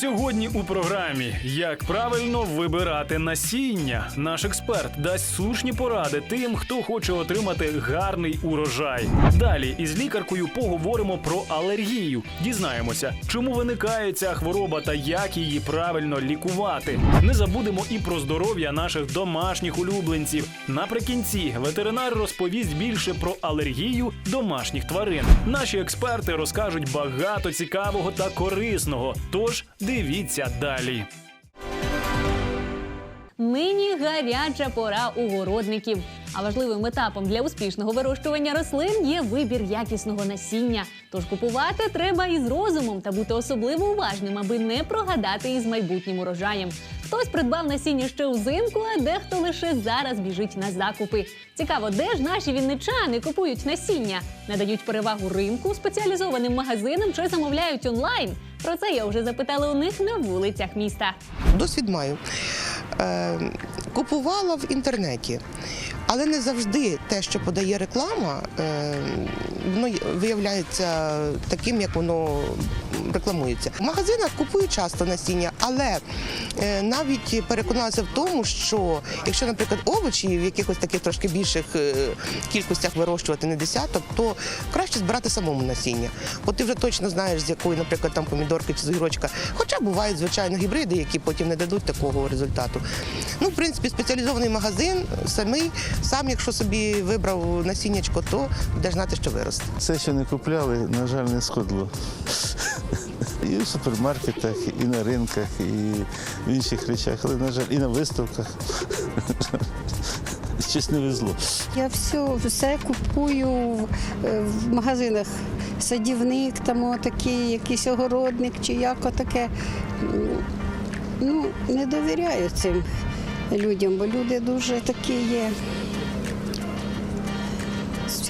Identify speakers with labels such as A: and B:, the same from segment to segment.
A: Сьогодні у програмі як правильно вибирати насіння. Наш експерт дасть слушні поради тим, хто хоче отримати гарний урожай. Далі із лікаркою поговоримо про алергію. Дізнаємося, чому виникає ця хвороба та як її правильно лікувати. Не забудемо і про здоров'я наших домашніх улюбленців. Наприкінці ветеринар розповість більше про алергію домашніх тварин. Наші експерти розкажуть багато цікавого та корисного. Тож дивіться далі.
B: Нині гаряча пора у городників. А важливим етапом для успішного вирощування рослин є вибір якісного насіння. Тож купувати треба із розумом та бути особливо уважним, аби не прогадати із майбутнім урожаєм. Хтось придбав насіння ще узимку, а дехто лише зараз біжить на закупи. Цікаво, де ж наші вінничани купують насіння? Надають перевагу ринку, спеціалізованим магазинам чи замовляють онлайн. Про це я вже запитала у них на вулицях міста.
C: Досвід маю. Е, купувала в інтернеті, але не завжди те, що подає реклама, е, воно є- виявляється таким, як воно рекламується. В магазинах купую часто насіння, але навіть переконалася в тому, що якщо, наприклад, овочі в якихось таких трошки більших е, кількостях вирощувати не десяток, то краще збирати самому насіння. Бо ти вже точно знаєш, з якої, наприклад, там помідорки чи з. Хоча бувають, звичайно, гібриди, які потім не дадуть такого результату. Ну, в принципі, спеціалізований магазин самий, сам, якщо собі вибрав насіннячко, то будеш знати, що виросте.
D: Все, що не купляли, на жаль, не сходило. І в супермаркетах, і на ринках, і в інших речах, але, на жаль, і на виставках. Щось не везло.
E: Я все, все купую в, е, в магазинах. Садівник, там отакий, якийсь огородник чи як отаке. М, Ну, не довіряю цим людям, бо люди дуже такі є.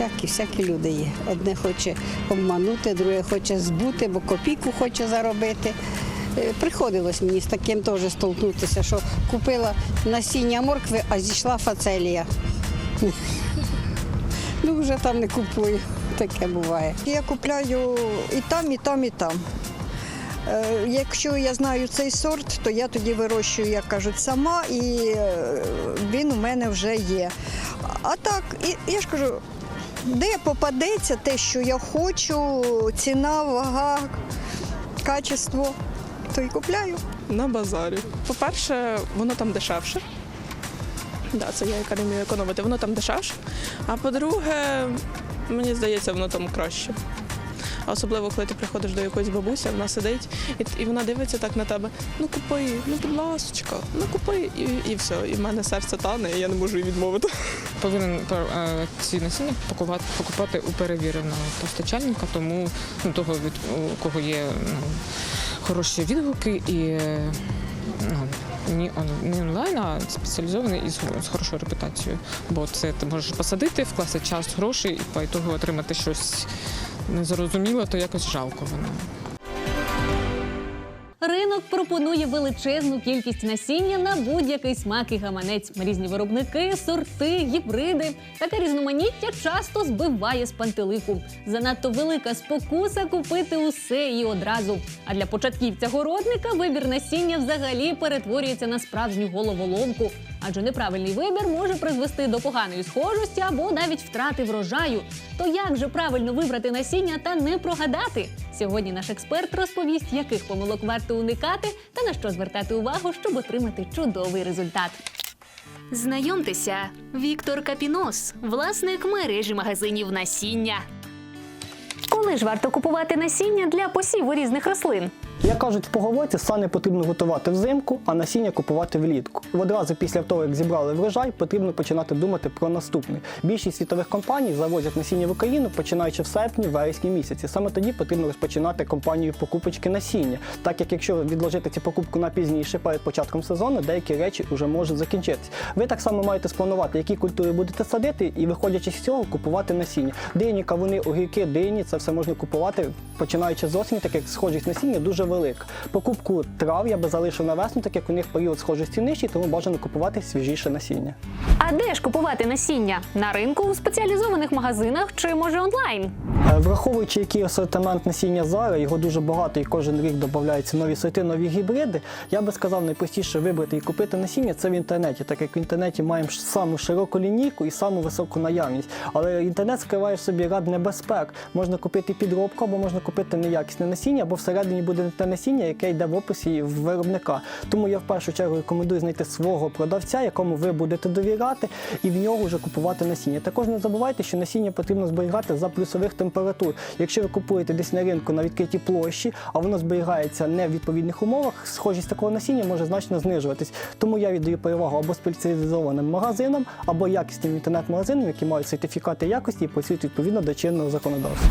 E: Всякі, всякі люди є. Одне хоче обманути, друге хоче збути, бо копійку хоче заробити. Е, Приходилось мені з таким теж столкнутися, що купила насіння моркви, а зійшла фацелія. Ну, вже там не купую. Таке буває.
F: Я купляю і там, і там, і там. Е, Якщо я знаю цей сорт, то я тоді вирощую, як кажуть, сама, і е, він у мене вже є. А так, я ж кажу, де попадеться те, що я хочу, ціна, вага, качество, то і купляю.
G: на базарі. По-перше, воно там дешевше. Да, це я яка не вмію економити, воно там дешевше. А по-друге, мені здається, воно там краще. Особливо, коли ти приходиш до якоїсь бабусі, вона сидить і, і вона дивиться так на тебе: ну купи, ну будь ласочка, ну купи, і, і все. І в мене серце тане, і я не можу їй відмовити.
H: повинен е, ці насіння покупати, покупати у перевіреного постачальника, тому ну, того, від у кого є ну, хороші відгуки і ну, он- не онлайн, а спеціалізований і з, з хорошою репутацією. Бо це ти можеш посадити, вкласти час, гроші і по ітогу отримати щось незрозуміле, то якось жалко воно.
B: Ринок пропонує величезну кількість насіння на будь-який смак і гаманець. Різні виробники, сорти, гібриди. Таке різноманіття часто збиває з пантелику. Занадто велика спокуса купити усе і одразу. А для початківця городника вибір насіння взагалі перетворюється на справжню головоломку. Адже неправильний вибір може призвести до поганої схожості або навіть втрати врожаю. То як же правильно вибрати насіння та не прогадати? Сьогодні наш експерт розповість, яких помилок варто уникати та на що звертати увагу, щоб отримати чудовий результат. Знайомтеся, Віктор Капінос, власник мережі магазинів насіння. Коли ж варто купувати насіння для посіву різних рослин?
I: Як кажуть в поговорці, сани потрібно готувати взимку, а насіння купувати влітку. Одразу після того, як зібрали врожай, потрібно починати думати про наступний. Більшість світових компаній завозять насіння в Україну, починаючи в серпні, вересні місяці. Саме тоді потрібно розпочинати кампанію покупочки насіння, так як якщо відложити цю покупку на пізніше перед початком сезону, деякі речі вже можуть закінчитися. Ви так само маєте спланувати, які культури будете садити, і виходячи з цього, купувати насіння. Дині, кавуни, огірки, дині це все можна купувати починаючи з осені, так як схожість насіння дуже велика. Покупку трав я би залишив на весну, так як у них період схожості нижчий, тому бажано купувати свіжіше насіння.
B: А де ж купувати насіння? На ринку, у спеціалізованих магазинах чи може онлайн?
I: Е, Враховуючи, який асортимент насіння зараз, його дуже багато і кожен рік додаються нові сорти, нові гібриди. Я би сказав, найпростіше вибрати і купити насіння це в інтернеті, так як в інтернеті маємо саму широку лінійку і саму високу наявність. Але інтернет скриває в собі ряд небезпек. Можна купити підробку, або можна купити неякісне насіння, або всередині буде не те насіння, яке йде в описі виробника. Тому я в першу чергу рекомендую знайти свого продавця, якому ви будете довіряти, і в нього вже купувати насіння. Також не забувайте, що насіння потрібно зберігати за плюсових температур. Якщо ви купуєте десь на ринку на відкритій площі, а воно зберігається не в відповідних умовах, схожість такого насіння може значно знижуватись. Тому я віддаю перевагу або спеціалізованим магазинам, або якісним інтернет-магазинам, які мають сертифікати якості і працюють відповідно до чинного законодавства.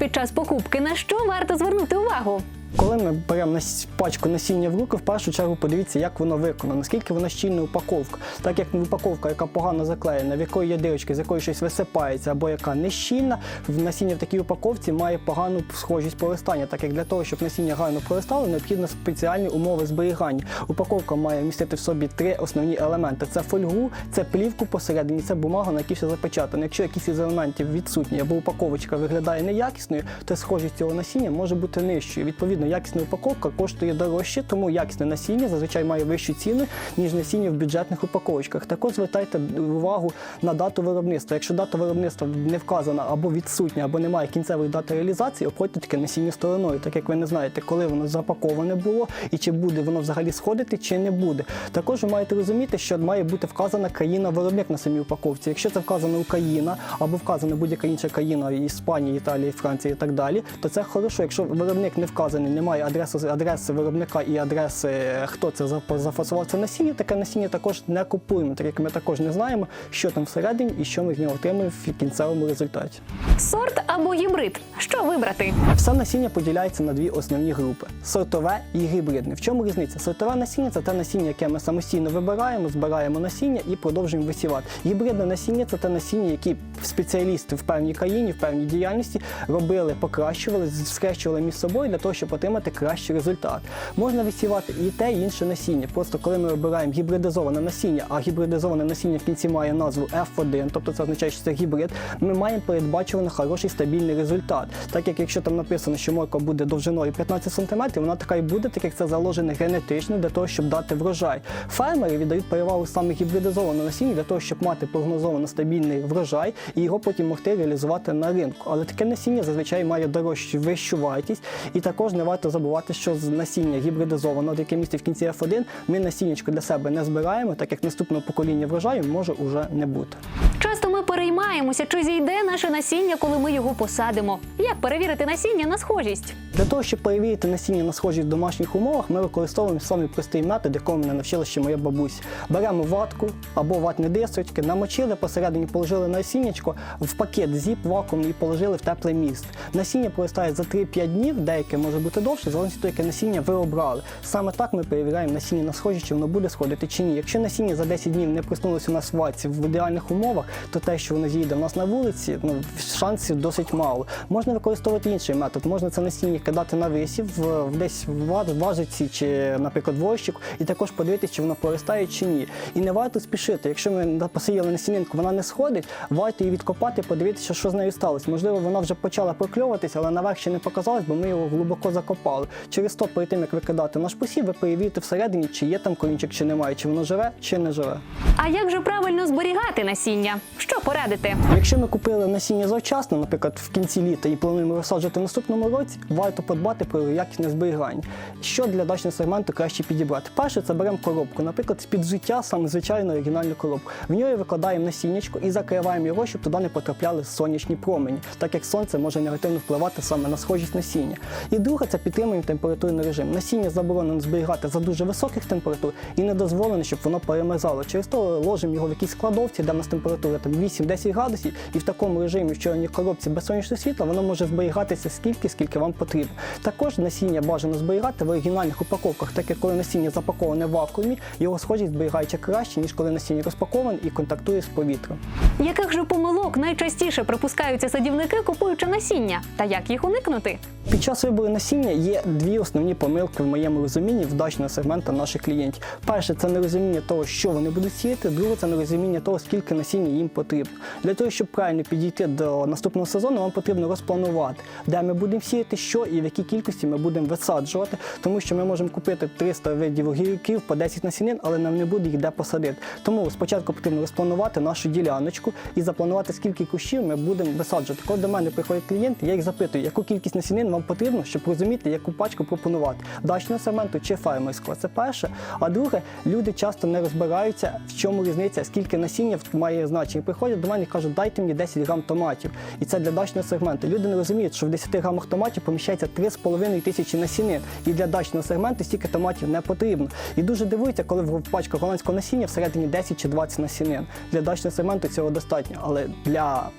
B: Під час покупки, на що варто звернути увагу?
I: Коли ми беремо пачку насіння в руки, в першу чергу подивіться, як воно виконано, наскільки вона щільна упаковка. Так як упаковка, яка погано заклеєна, в якої є дирочки, з якої щось висипається, або яка не щільна, насіння в такій упаковці має погану схожість проростання. Так як для того, щоб насіння гарно проростало, необхідно спеціальні умови зберігання. Упаковка має містити в собі три основні елементи: це фольгу, це плівку посередині, це бумага, на якій все запечатано. Якщо якісь із елементів відсутні або упаковочка виглядає неякісною, то схожість цього насіння може бути нижчою. Відповідно, якісна упаковка коштує дорожче, тому якісне насіння зазвичай має вищу ціну, ніж насіння в бюджетних упаковочках. Також звертайте увагу на дату виробництва. Якщо дата виробництва не вказана або відсутня, або немає кінцевої дати реалізації, обходьте таке насіння стороною, так як ви не знаєте, коли воно запаковане було і чи буде воно взагалі сходити, чи не буде. Також ви маєте розуміти, що має бути вказана країна-виробник на самій упаковці. Якщо це вказана Україна або вказана будь-яка інша країна Іспанія, Італія, Франція і так далі, то це хорошо. Якщо виробник не вказаний, немає адреси, адреси виробника і адреси, е, хто це за- зафасував це насіння, таке насіння також не купуємо, так як ми також не знаємо, що там всередині і що ми з нього отримаємо в кінцевому результаті.
B: Сорт або гібрид. Що вибрати?
I: Все насіння поділяється на дві основні групи: сортове і гібридне. В чому різниця? Сортове насіння це те насіння, яке ми самостійно вибираємо, збираємо насіння і продовжуємо висівати. Гібридне насіння це те насіння, які спеціалісти в певній країні, в певній діяльності робили, покращували, скрещували між собою для того, щоб отримати кращий результат. Можна висівати і те, і інше насіння. Просто коли ми вибираємо гібридизоване насіння, а гібридизоване насіння в кінці має назву F1, тобто це означає, що це гібрид, ми маємо передбачувано хороший стабільний результат. Так як якщо там написано, що морква буде довжиною 15 см, вона така і буде, так як це заложено генетично для того, щоб дати врожай. Фермери віддають перевагу саме гібридизованому насінню для того, щоб мати прогнозовано стабільний врожай і його потім могти реалізувати на ринку. Але таке насіння зазвичай має дорожчу вищу вартість, і також не варто забувати, що з насіння гібридизованого, яке містить в кінці F1, ми насіннячко для себе не збираємо, так як наступного покоління врожаю може уже не бути.
B: Часто ми переймаємося, чи зійде наше насіння, коли ми його посадимо. Як перевірити насіння на схожість?
I: Для того, щоб перевірити насіння на схожість в домашніх умовах, ми використовуємо самий простий метод, якому мене навчила ще моя бабуся. Беремо ватку або ватні дисочки, намочили, посередині положили насіннячко в пакет зіп вакуумний і положили в тепле місце. Насіння проростає за 3-5 днів, деяке може бути довше, залежно від того, яке насіння ви обрали. Саме так ми перевіряємо насіння на схожість, чи воно буде сходити чи ні. Якщо насіння за 10 днів не проснулося у нас в ватці в ідеальних умовах, то те, що воно зійде в нас на вулиці, ну шансів досить мало. Можна використовувати інший метод. Можна це насіння кидати на висів, в- десь в важиці чи, наприклад, вощику, і також подивитися, чи воно проростає чи ні. І не варто спішити. Якщо ми посіяли насінинку, вона не сходить, варто її відкопати, подивитися, що з нею сталося. Можливо, вона вже почала прокльовуватися, але наверх ще не показалось, бо ми його глибоко закопали. Через то, перед тим як викидати наш посів, ви перевірите всередині, чи є там корінчик, чи немає, чи воно живе, чи не живе.
B: А як же правильно зберігати насіння? Що порадити?
I: Якщо ми купили насіння завчасно, наприклад, в кінці літа і плануємо розсаджувати в наступному році, варто подбати про якісне зберігання. Що для дачного сегменту краще підібрати? Перше, це беремо коробку, наприклад, з-під взуття, саме звичайну оригінальну коробку. В нього викладаємо насіннячко і закриваємо його, щоб туди не потрапляли сонячні промені, так як сонце може негативно впливати саме на схожість насіння. І друге, це підтримуємо температурний режим. Насіння заборонено зберігати за дуже високих температур і не дозволено, щоб воно перемерзало. Через то ложимо його в якійсь складовці, де в нас температура там 8-10 градусів, і в такому режимі в чорній коробці без сонячного світла воно може зберігатися скільки, скільки вам потрібно. Також насіння бажано зберігати в оригінальних упаковках, так як коли насіння запаковане в вакуумі, його схожість зберігається краще, ніж коли насіння розпаковане і контактує з повітрям.
B: Яких же помилок найчастіше припускаються садівники, купуючи насіння? Та як їх уникнути?
I: Під час вибору насіння насіння є дві основні помилки в моєму розумінні вдачного сегмента наших клієнтів. Перше, це нерозуміння того, що вони будуть сіяти. Друге, це нерозуміння того, скільки насіння їм потрібно. Для того, щоб правильно підійти до наступного сезону, вам потрібно розпланувати, де ми будемо сіяти, що і в якій кількості ми будемо висаджувати, тому що ми можемо купити 300 видів огірків по 10 насінин, але нам не буде їх де посадити. Тому спочатку потрібно розпланувати нашу діляночку і запланувати, скільки кущів ми будемо висаджувати. Коли до мене приходять клієнти, я їх запитую, яку кількість насінин вам потрібно, щоб розуміти, яку пачку пропонувати дачного сегменту чи фермерського. Це перше. А друге, люди часто не розбираються, в чому різниця, скільки насіння має значення. Приходять до мене і кажуть, дайте мені 10 грам томатів. І це для дачного сегменту. Люди не розуміють, що в 10 грамах томатів поміщається 3,5 тисячі насінин. І для дачного сегменту стільки томатів не потрібно. І дуже дивуються, коли в пачках голландського насіння всередині 10 чи 20 насінин. Для дачного сегменту цього достатньо, але для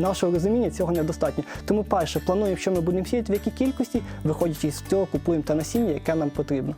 I: нашого розуміння цього недостатньо. Тому перше, плануємо, що ми будемо сіяти, в якій кількості, виходячи з цього, купуємо те насіння, яке нам потрібно.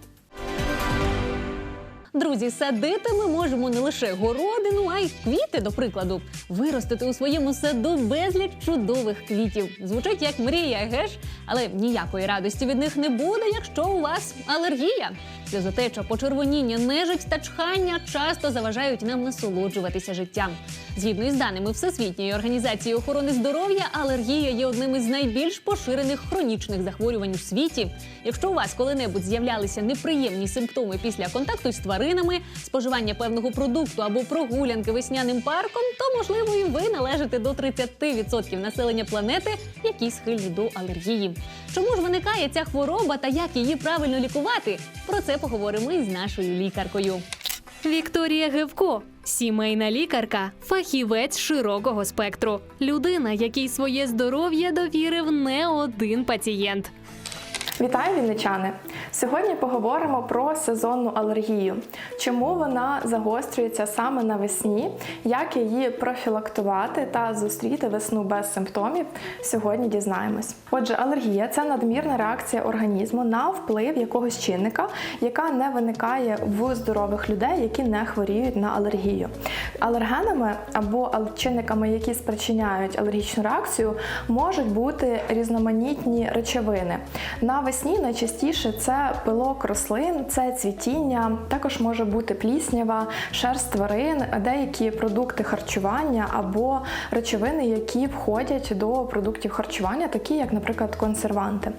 B: Друзі, садити ми можемо не лише городину, а й квіти, до прикладу. Виростити у своєму саду безліч чудових квітів. Звучить як мрія, геш? Але ніякої радості від них не буде, якщо у вас алергія. Сльозотеча, почервоніння, нежить та чхання часто заважають нам насолоджуватися життям. Згідно із даними Всесвітньої організації охорони здоров'я, алергія є одним із найбільш поширених хронічних захворювань у світі. Якщо у вас коли-небудь з'являлися неприємні симптоми після контакту з тваринами, споживання певного продукту або прогулянки весняним парком, то можливо і ви належите до 30% населення планети, які схильні до алергії. Чому ж виникає ця хвороба та як її правильно лікувати? Про це поговоримо із нашою лікаркою.
J: Вікторія Гевко, сімейна лікарка, фахівець широкого спектру, людина, якій своє здоров'я довірив не один пацієнт.
K: Вітаю, вінничани! Сьогодні поговоримо про сезонну алергію. Чому вона загострюється саме навесні, як її профілактувати та зустріти весну без симптомів. Сьогодні дізнаємось. Отже, алергія це надмірна реакція організму на вплив якогось чинника, яка не виникає в здорових людей, які не хворіють на алергію. Алергенами або чинниками, які спричиняють алергічну реакцію, можуть бути різноманітні речовини. Навесні найчастіше це пилок рослин, це цвітіння, також може бути пліснява, шерсть тварин, деякі продукти харчування або речовини, які входять до продуктів харчування, такі як, наприклад, консерванти.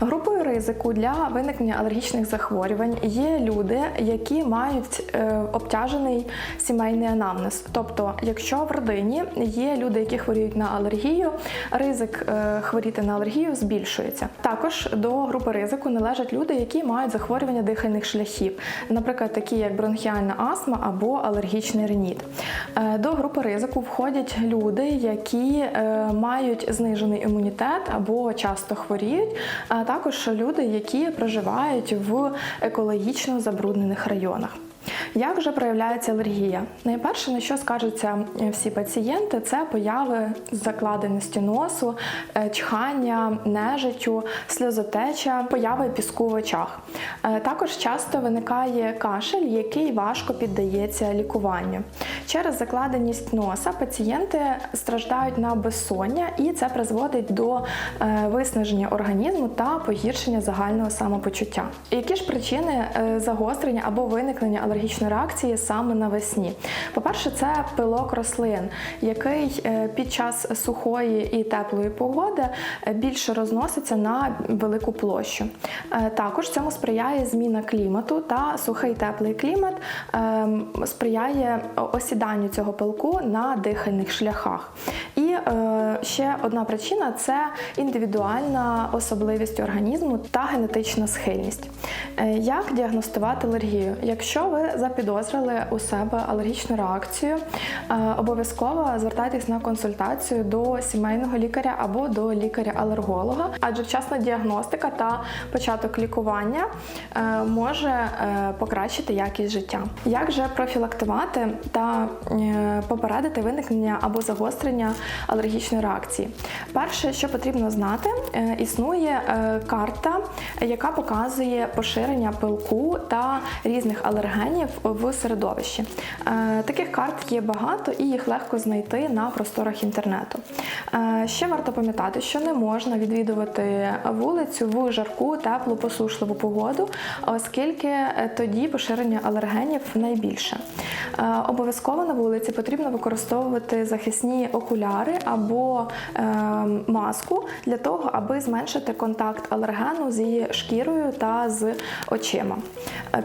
K: Групою ризику для виникнення алергічних захворювань є люди, які мають е, обтяжений сімейний анамнез. Тобто, якщо в родині є люди, які хворіють на алергію, ризик е, хворіти на алергію збільшується. Також до групи ризику належать люди, які мають захворювання дихальних шляхів, наприклад, такі як бронхіальна астма або алергічний риніт. Е, До групи ризику входять люди, які е, мають знижений імунітет або часто хворіють, а також люди, які проживають в екологічно забруднених районах. Як же проявляється алергія? Найперше, на що скаржаться е, всі пацієнти, це появи закладеності носу, е, чхання, нежиттю, сльозотеча, появи піску в очах. Е, Також часто виникає кашель, який важко піддається лікуванню. Через закладеність носа пацієнти страждають на безсоння, і це призводить до виснаження організму та погіршення загального самопочуття. Які ж причини загострення або виникнення алергічної реакції саме навесні? По-перше, це пилок рослин, який е, під час сухої і теплої погоди е, більше розноситься на велику площу. Е, Також цьому сприяє зміна клімату та сухий теплий клімат ем, сприяє осіданню цього пилку на дихальних шляхах. І ще одна причина це індивідуальна особливість організму та генетична схильність. Як діагностувати алергію? Якщо ви запідозрили у себе алергічну реакцію, е, обов'язково звертайтесь на консультацію до сімейного лікаря або до лікаря-алерголога, адже вчасна діагностика та початок лікування е, може е, покращити якість життя. Як же профілактувати та попередити виникнення або загострення алергічної реакції? Перше, що потрібно знати, існує карта, яка показує поширення пилку та різних алергенів в середовищі. Е, Таких карт є багато і їх легко знайти на просторах інтернету. Е, Ще варто пам'ятати, що не можна відвідувати вулицю в жарку, теплу, посушливу погоду, оскільки е, тоді поширення алергенів найбільше. Обов'язково на вулиці потрібно використовувати захисні окуляри або маску для того, аби зменшити контакт алергену з її шкірою та з очима.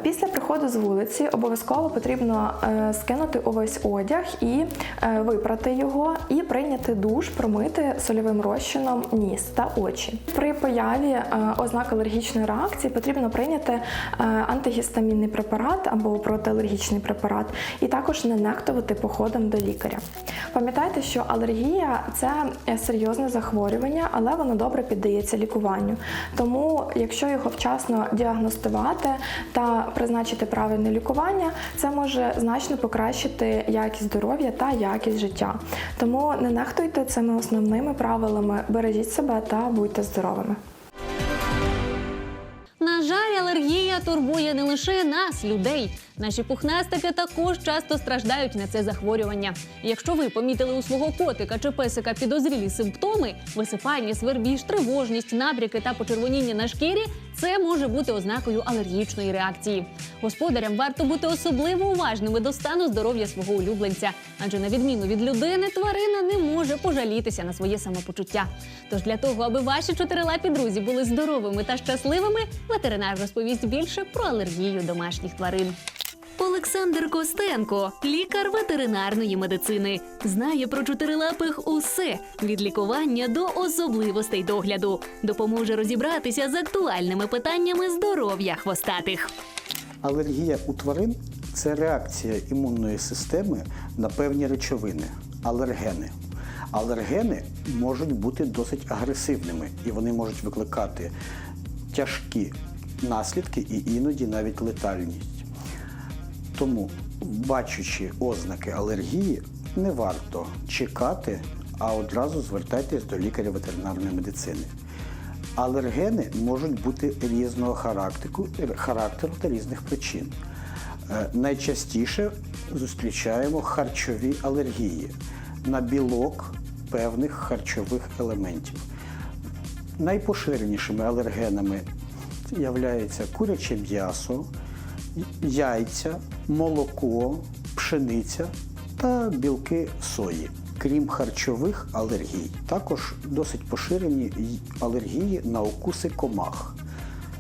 K: Після приходу з вулиці обов'язково потрібно е, скинути увесь одяг і е, випрати його, і прийняти душ, промити сольовим розчином ніс та очі. При появі е, ознак алергічної реакції потрібно прийняти антигістамінний препарат або протиалергічний препарат, і також не нехтувати походом до лікаря. Пам'ятайте, що алергія це серйозне захворювання, але воно добре піддається лікуванню. Тому, якщо його вчасно діагностувати та призначити правильне лікування, це може значно покращити якість здоров'я та якість життя. Тому не нехтуйте цими основними правилами, бережіть себе та будьте здоровими.
B: На жаль, алергія турбує не лише нас, людей. Наші пухнастики також часто страждають на це захворювання. Якщо ви помітили у свого котика чи песика підозрілі симптоми висипання, свербіж, тривожність, набряки та почервоніння на шкірі, це може бути ознакою алергічної реакції. Господарям варто бути особливо уважними до стану здоров'я свого улюбленця, адже на відміну від людини, тварина не може пожалітися на своє самопочуття. Тож для того, аби ваші чотирилапі друзі були здоровими та щасливими, ветеринар розповість більше про алергію домашніх тварин.
J: Олександр Костенко, лікар ветеринарної медицини, знає про чотирилапих усе від лікування до особливостей догляду. Допоможе розібратися з актуальними питаннями здоров'я хвостатих.
L: Алергія у тварин це реакція імунної системи на певні речовини алергени. Алергени можуть бути досить агресивними і вони можуть викликати тяжкі наслідки і іноді навіть летальність. Тому, бачучи ознаки алергії, не варто чекати, а одразу звертайтесь до лікаря ветеринарної медицини. Алергени можуть бути різного характеру, характеру та різних причин. Е, Найчастіше зустрічаємо харчові алергії на білок певних харчових елементів. Найпоширенішими алергенами являються куряче м'ясо, яйця, молоко, пшениця та білки сої. Крім харчових алергій, також досить поширені алергії на укуси комах,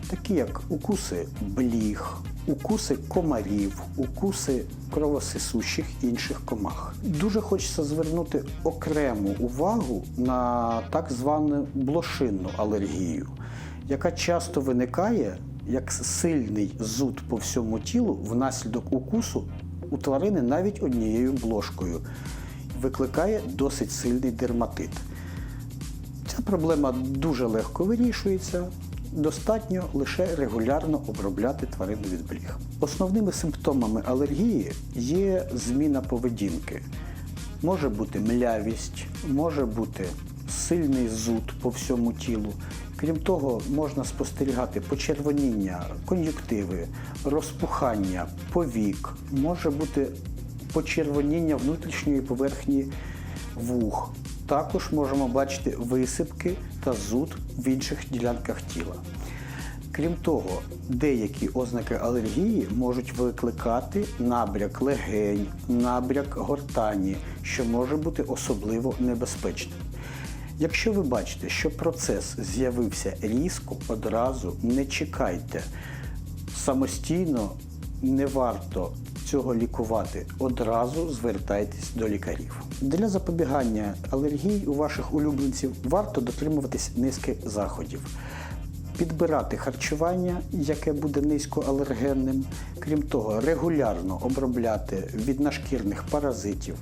L: такі як укуси бліг, укуси комарів, укуси кровосисущих інших комах. Дуже хочеться звернути окрему увагу на так звану блошинну алергію, яка часто виникає як сильний зуд по всьому тілу внаслідок укусу у тварини навіть однією блошкою. Викликає досить сильний дерматит. Ця проблема дуже легко вирішується. Достатньо лише регулярно обробляти тварину від бліг. Основними симптомами алергії є зміна поведінки. Може бути млявість, може бути сильний зуд по всьому тілу. Крім того, можна спостерігати почервоніння, кон'юктиви, розпухання, повік, може бути почервоніння внутрішньої поверхні вух. Також можемо бачити висипки та зуд в інших ділянках тіла. Крім того, деякі ознаки алергії можуть викликати набряк легень, набряк гортані, що може бути особливо небезпечним. Якщо ви бачите, що процес з'явився різко, одразу не чекайте. Самостійно не варто цього лікувати. Одразу звертайтесь до лікарів. Для запобігання алергій у ваших улюбленців варто дотримуватись низки заходів. Підбирати харчування, яке буде низькоалергенним, крім того, регулярно обробляти від нашкірних паразитів,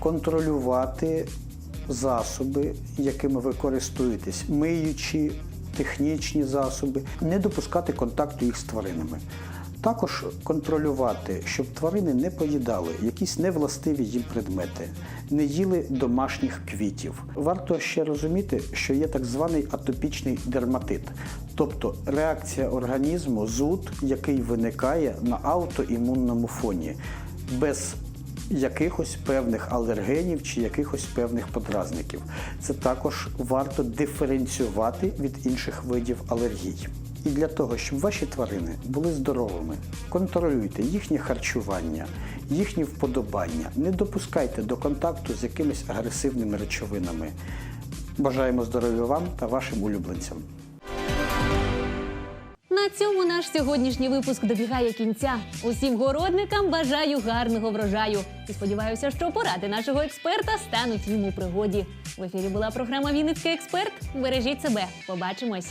L: контролювати засоби, якими ви користуєтесь, миючі, технічні засоби, не допускати контакту їх з тваринами. Також контролювати, щоб тварини не поїдали якісь невластиві їм предмети, не їли домашніх квітів. Варто ще розуміти, що є так званий атопічний дерматит, тобто реакція організму, зуд, який виникає на аутоімунному фоні, без якихось певних алергенів чи якихось певних подразників. Це також варто диференціювати від інших видів алергій. І для того, щоб ваші тварини були здоровими, контролюйте їхнє харчування, їхні вподобання, не допускайте до контакту з якимись агресивними речовинами. Бажаємо здоров'я вам та вашим улюбленцям.
B: На цьому наш сьогоднішній випуск добігає кінця. Усім городникам бажаю гарного врожаю. І сподіваюся, що поради нашого експерта стануть йому пригоді. В ефірі була програма Вінницький експерт. Бережіть себе. Побачимось.